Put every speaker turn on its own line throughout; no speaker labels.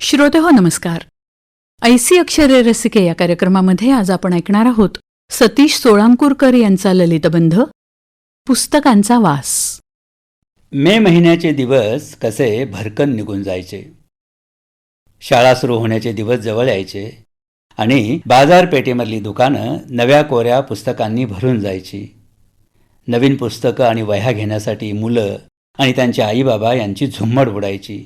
श्रोते हो नमस्कार. ऐसी अक्षरे रसिके या कार्यक्रमामध्ये आज आपण ऐकणार आहोत सतीश सोळांकूरकर यांचा ललितबंध पुस्तकांचा वास.
मे महिन्याचे दिवस कसे भरकन निघून जायचे? शाळा सुरू होण्याचे दिवस जवळ यायचे आणि बाजारपेठेमधली दुकानं नव्या कोऱ्या पुस्तकांनी भरून जायची. नवीन पुस्तकं आणि वह्या घेण्यासाठी मुलं आणि त्यांचे आईबाबा यांची झुंमड उडायची.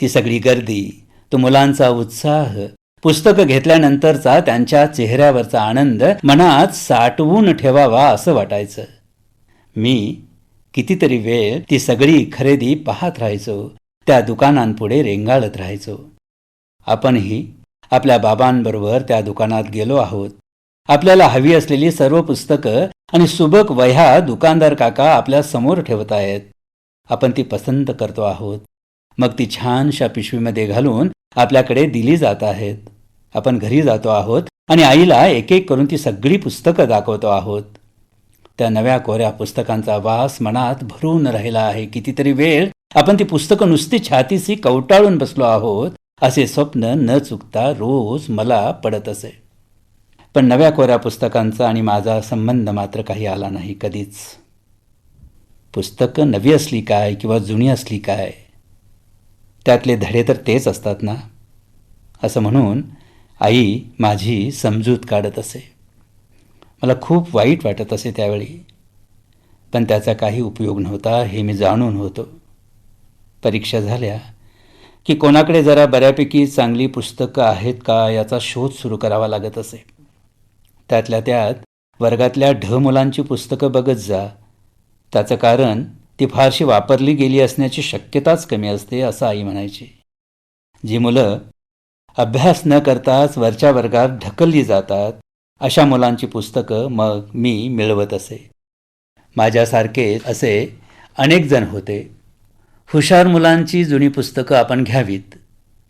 ती सगळी गर्दी तो मुलांचा उत्साह. पुस्तकं घेतल्यानंतरचा त्यांच्या चेहऱ्यावरचा आनंद मनात साठवून ठेवावा असं वाटायचं. मी कितीतरी वेळ ती सगळी खरेदी पाहत राहायचो. त्या दुकानांपुढे रेंगाळत राहायचो. आपणही आपल्या बाबांबरोबर त्या दुकानात गेलो आहोत. आपल्याला हवी असलेली सर्व पुस्तकं आणि सुबक वह्या दुकानदार काका आपल्यासमोर ठेवत आहेत आपण ती पसंत करतो आहोत. मग ती छानशा पिशवीमध्ये घालून आपल्याकडे दिली जात आहेत. आपण घरी जातो आहोत आणि आईला एक एक करून ती सगळी पुस्तकं दाखवतो आहोत. त्या नव्या कोऱ्या पुस्तकांचा वास मनात भरून राहिला आहे. कितीतरी वेळ आपण ती पुस्तकं नुसती छातीशी कवटाळून बसलो आहोत असे स्वप्न न चुकता रोज मला पडत असे. पण नव्या कोऱ्या पुस्तकांचा आणि माझा संबंध मात्र काही आला नाही कधीच. पुस्तकं नवी असली काय किंवा जुनी असली काय? त्यातले धडे तर तेच असतात ना? असं म्हणून आई माझी समजूत काढत असे. मला खूप वाईट वाटत असे त्यावेळी. पण त्याचा काही उपयोग नव्हता हे मी जाणून होतो. परीक्षा झाल्या की कोणाकडे जरा बऱ्यापैकी चांगली पुस्तकं आहेत का याचा शोध सुरू करावा लागत असे. त्यातल्या त्यात वर्गातल्या ढ मुलांची पुस्तकं बघत जा. त्याचं कारण ती फारशी वापरली गेली असण्याची शक्यताच कमी असते असं आई म्हणायची. जी मुलं अभ्यास न करताच वरच्या वर्गात ढकलली जातात अशा मुलांची पुस्तकं मग मी मिळवत असे. माझ्यासारखे असे अनेक जण होते. हुशार मुलांची जुनी पुस्तकं आपण घ्यावीत.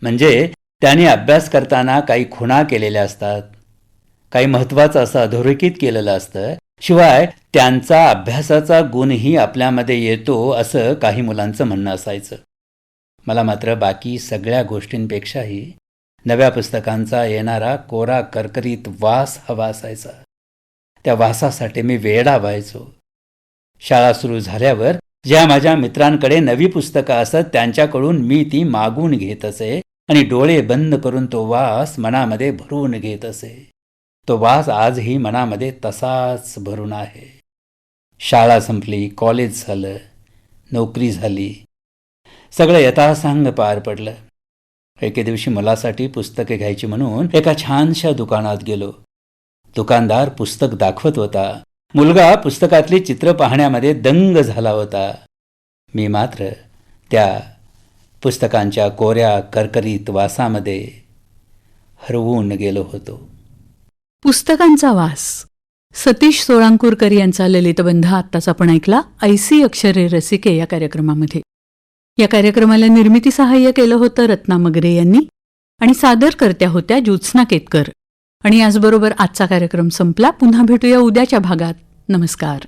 म्हणजे त्यांनी अभ्यास करताना काही खुणा केलेल्या असतात. काही महत्त्वाचं असं अधोरेखित केलेलं असतं शिवाय त्यांचा अभ्यासाचा गुणही आपल्यामध्ये येतो असं काही मुलांचं म्हणणं असायचं. मला मात्र बाकी सगळ्या गोष्टींपेक्षाही नव्या पुस्तकांचा येणारा कोरा करकरीत वास हवा असायचा. त्या वासासाठी मी वेडा व्हायचो शाळा सुरू झाल्यावर ज्या माझ्या मित्रांकडे नवी पुस्तकं असत त्यांच्याकडून मी ती मागून घेत असे आणि डोळे बंद करून तो वास मनामध्ये भरून घेत असे. तो वास आजही मनामध्ये तसाच भरून आहे. शाळा संपली कॉलेज झालं नोकरी झाली सगळं यथासांग पार पडलं. एके दिवशी मुलासाठी पुस्तके घ्यायची म्हणून एका छानशा दुकानात गेलो. दुकानदार पुस्तक दाखवत होता. मुलगा पुस्तकातली चित्र पाहण्यामध्ये दंग झाला होता. मी मात्र त्या पुस्तकांच्या कोऱ्या करकरीत वासामध्ये हरवून गेलो होतो.
पुस्तकांचा वास. सतीश सोळांकूरकर यांचा ललितबंध आत्ताच आपण ऐकला ऐसी अक्षरे रसिके या कार्यक्रमामध्ये. या कार्यक्रमाला निर्मिती सहाय्य केलं होतं रत्ना मगरे यांनी आणि सादरकर्त्या होत्या ज्योत्स्ना केतकर. आणि याचबरोबर आजचा कार्यक्रम संपला. पुन्हा भेटूया उद्याच्या भागात. नमस्कार.